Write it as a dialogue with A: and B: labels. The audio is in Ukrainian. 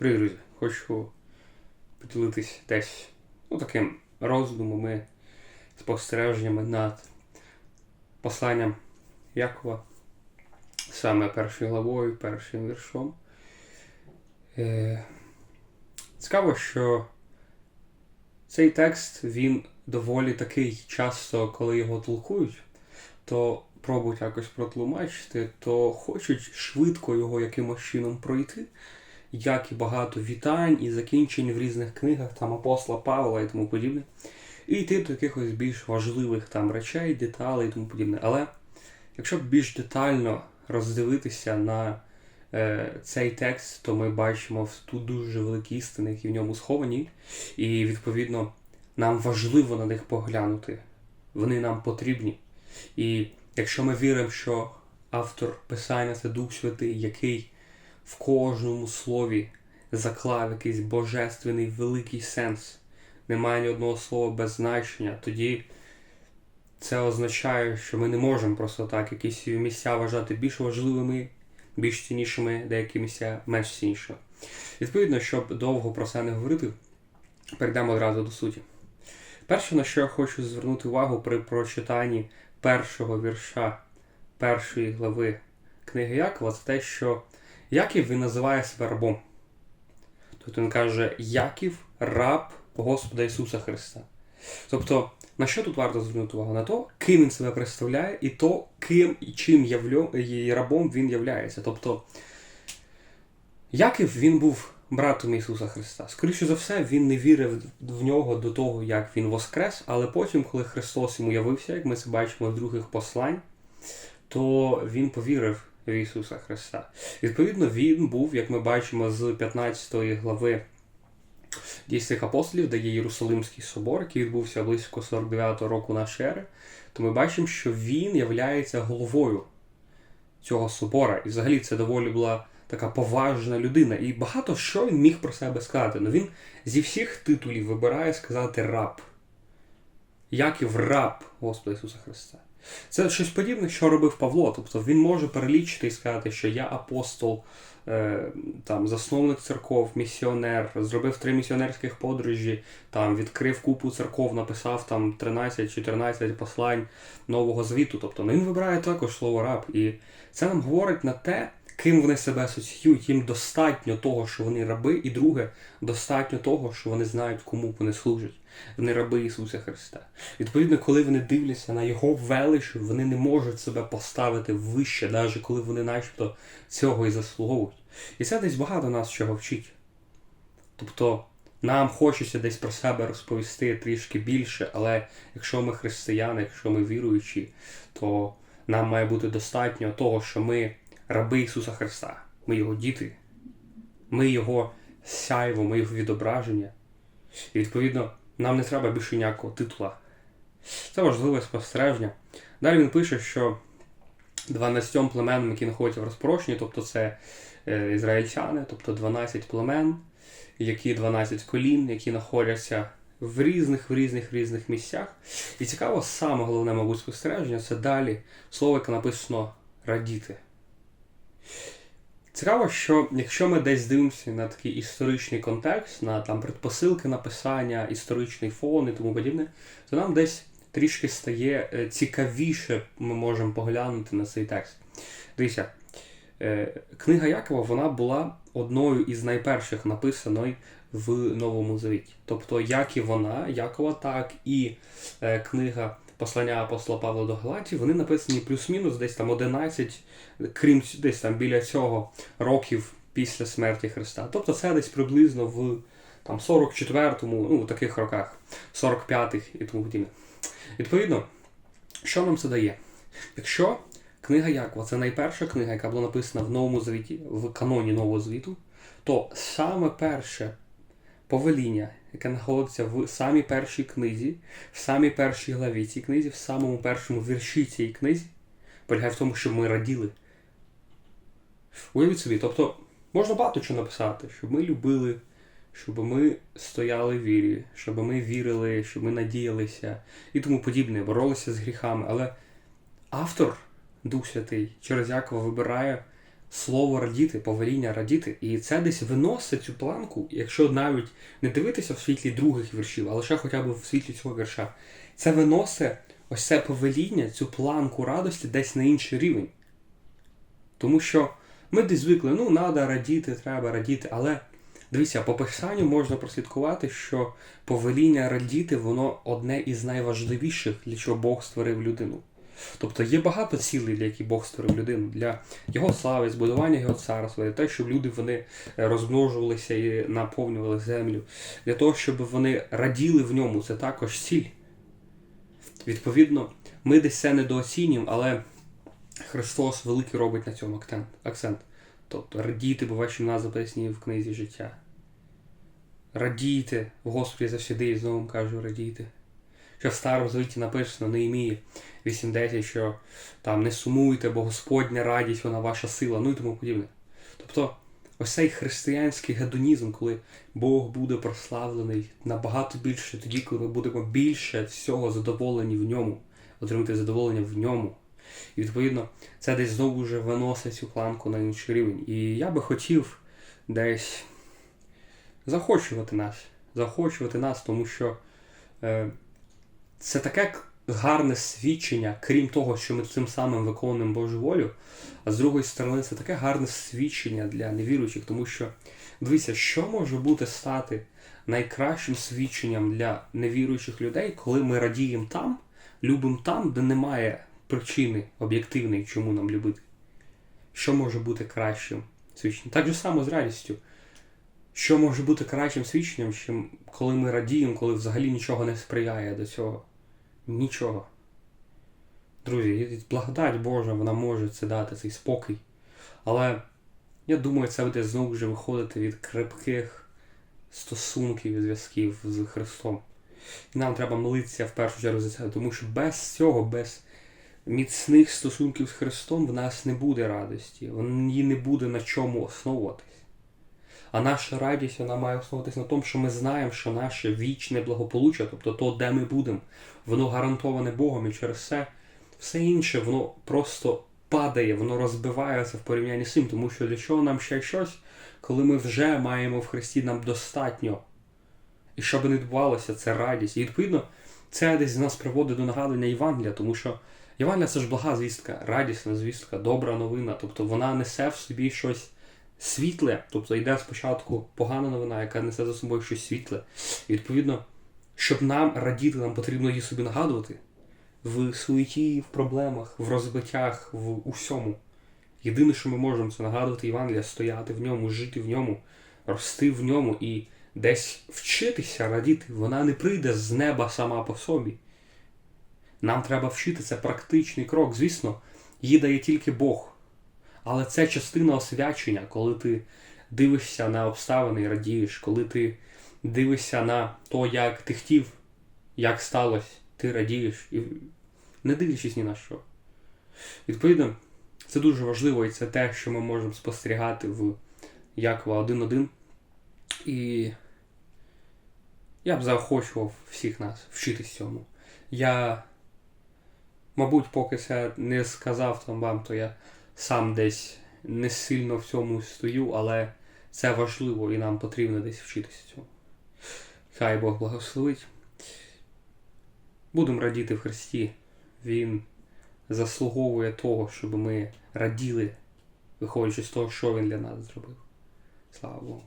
A: Привіт, друзі! Хочу поділитись десь ну, таким роздумами, спостереженнями над посланням Якова, саме першою главою, першим віршом. Е, Цікаво, що цей текст він доволі такий часто, коли його толкують, то пробують якось протлумачити, то хочуть швидко його якимось чином пройти як і багато вітань і закінчень в різних книгах, там апостола Павла і тому подібне. І йти до якихось більш важливих там речей, деталей і тому подібне. Але якщо більш детально роздивитися на е, цей текст, то ми бачимо тут дуже великі істини, які в ньому сховані, і відповідно нам важливо на них поглянути. Вони нам потрібні. І якщо ми віримо, що автор Писання це Дух Святий, який в кожному слові заклав якийсь божественний великий сенс. Немає ні одного слова без значення. Тоді це означає, що ми не можемо просто так якісь місця вважати більш важливими, більш ціннішими, деякі місця менш ціннішими. Відповідно, щоб довго про це не говорити, перейдемо одразу до суті. Перше, на що я хочу звернути увагу при прочитанні першого вірша першої глави книги Якова, це те, що Яків він називає себе рабом. Тобто він каже, Яків раб Господа Ісуса Христа. Тобто, на що тут варто звернути увагу? На то, ким він себе представляє, і то, ким і чим явлю, і рабом він являється. Тобто, Яків він був братом Ісуса Христа. Скоріше за все, він не вірив в нього до того, як він воскрес, але потім, коли Христос йому явився, як ми це бачимо в других послань, то він повірив в Ісуса Христа. Відповідно, він був, як ми бачимо, з 15 глави дійсних апостолів, де є Єрусалимський собор, який відбувся близько 49 року нашої ери, то ми бачимо, що він являється головою цього собора. І взагалі це доволі була така поважна людина. І багато що він міг про себе сказати. Ну він зі всіх титулів вибирає сказати раб. Як і в раб Господа Ісуса Христа. Це щось подібне, що робив Павло. Тобто він може перелічити і сказати, що я апостол, е, там, засновник церков, місіонер, зробив три місіонерських подорожі, там, відкрив купу церков, написав там 13-14 послань нового звіту. Тобто ну, він вибирає також слово раб. І це нам говорить на те, ким вони себе асоціюють. Їм достатньо того, що вони раби, і друге, достатньо того, що вони знають, кому вони служать. Вони раби Ісуса Христа. Відповідно, коли вони дивляться на Його велич, вони не можуть себе поставити вище, навіть коли вони начебто цього і заслуговують. І це десь багато нас чого вчить. Тобто нам хочеться десь про себе розповісти трішки більше, але якщо ми християни, якщо ми віруючі, то нам має бути достатньо того, що ми раби Ісуса Христа, ми Його діти, ми Його сяйво, ми Його відображення. І відповідно. Нам не треба більше ніякого титула. Це важливе спостереження. Далі він пише, що 12 племенам, які знаходяться в розпорошенні, тобто це е, ізраїльтяни, тобто 12 племен, які 12 колін, які знаходяться в різних в різних в різних місцях. І цікаво, саме головне, мабуть, спостереження це далі слово, яке написано радіти. Цікаво, що якщо ми десь дивимося на такий історичний контекст, на там предпосилки написання, історичний фон і тому подібне, то нам десь трішки стає е, цікавіше, ми можемо поглянути на цей текст. Дивіться, е, книга Якова вона була одною із найперших написаної в Новому Завіті. Тобто, як і вона, Якова, так і е, книга послання апостола Павла до Галатів, вони написані плюс-мінус десь там 11, крім десь там біля цього років після смерті Христа. Тобто це десь приблизно в там 44-му, ну, в таких роках, 45-х і тому подібне. Відповідно, що нам це дає? Якщо книга Якова це найперша книга, яка була написана в Новому Завіті, в каноні Нового Звіту, то саме перше повеління, яке знаходиться в самій першій книзі, в самій першій главі цій книзі, в самому першому вірші цієї книзі, полягає в тому, щоб ми раділи. Уявіть собі, тобто можна багато чого написати, щоб ми любили, щоб ми стояли в вірі, щоб ми вірили, щоб ми надіялися і тому подібне, боролися з гріхами. Але автор, Дух Святий, через Якова вибирає слово радіти, повеління радіти. І це десь виносить цю планку, якщо навіть не дивитися в світлі других віршів, а лише хоча б в світлі цього вірша. Це виносить ось це повеління, цю планку радості десь на інший рівень. Тому що ми десь звикли, ну, треба радіти, треба радіти, але дивіться, по писанню можна прослідкувати, що повеління радіти, воно одне із найважливіших, для чого Бог створив людину. Тобто є багато цілей, для яких Бог створив людину, для його слави, збудування його царства, для того, щоб люди вони е, розмножувалися і наповнювали землю, для того, щоб вони раділи в ньому, це також ціль. Відповідно, ми десь це недооцінюємо, але Христос великий робить на цьому акцент. Тобто радійте, бо ваші нас записані в книзі життя. Радійте в Господі завсіди, і знову кажу, радійте. Що в Старому Завіті написано Неємії 8.10, що там не сумуйте, бо Господня радість, вона ваша сила, ну і тому подібне. Тобто, ось цей християнський гедонізм, коли Бог буде прославлений набагато більше, тоді, коли ми будемо більше всього задоволені в ньому, отримати задоволення в ньому. І відповідно, це десь знову вже виносить цю планку на інший рівень. І я би хотів десь захочувати нас, захочувати нас, тому що е, це таке гарне свідчення, крім того, що ми цим самим виконуємо Божу волю. А з другої сторони, це таке гарне свідчення для невіруючих, тому що дивіться, що може бути стати найкращим свідченням для невіруючих людей, коли ми радіємо там, любимо там, де немає причини об'єктивної, чому нам любити. Що може бути кращим свідченням? Так же само з радістю. Що може бути кращим свідченням, чим коли ми радіємо, коли взагалі нічого не сприяє до цього? Нічого. Друзі, благодать Божа, вона може це дати, цей спокій. Але я думаю, це буде знову вже виходити від крепких стосунків і зв'язків з Христом. І нам треба молитися в першу чергу за це, тому що без цього, без міцних стосунків з Христом в нас не буде радості, її не буде на чому основуватись. А наша радість вона має основуватись на тому, що ми знаємо, що наше вічне благополуччя, тобто то, де ми будемо, воно гарантоване Богом, і через це все інше, воно просто падає, воно розбивається в порівнянні з цим, тому що для чого нам ще щось, коли ми вже маємо в Христі нам достатньо. І що би не відбувалося, це радість. І відповідно, це десь з нас приводить до нагадування Євангелія, тому що Євангелія це ж блага звістка, радісна звістка, добра новина. Тобто вона несе в собі щось світле, тобто йде спочатку погана новина, яка несе за собою щось світле. І відповідно, щоб нам радіти, нам потрібно її собі нагадувати в суеті, в проблемах, в розбиттях, в усьому. Єдине, що ми можемо, це нагадувати Євангелія, стояти в ньому, жити в ньому, рости в ньому і десь вчитися радіти. Вона не прийде з неба сама по собі. Нам треба вчити це практичний крок. Звісно, її дає тільки Бог. Але це частина освячення, коли ти дивишся на обставини і радієш, коли ти дивишся на то, як ти хотів, як сталося, ти радієш, і не дивлячись ні на що. Відповідно, це дуже важливо і це те, що ми можемо спостерігати в Якова 1.1. І я б заохочував всіх нас вчитись цьому. Я, мабуть, поки це не сказав там вам, то я сам десь не сильно в цьому стою, але це важливо і нам потрібно десь вчитися цьому. Хай Бог благословить. Будемо радіти в Христі. Він заслуговує того, щоб ми раділи, виходячи з того, що Він для нас зробив. Слава Богу.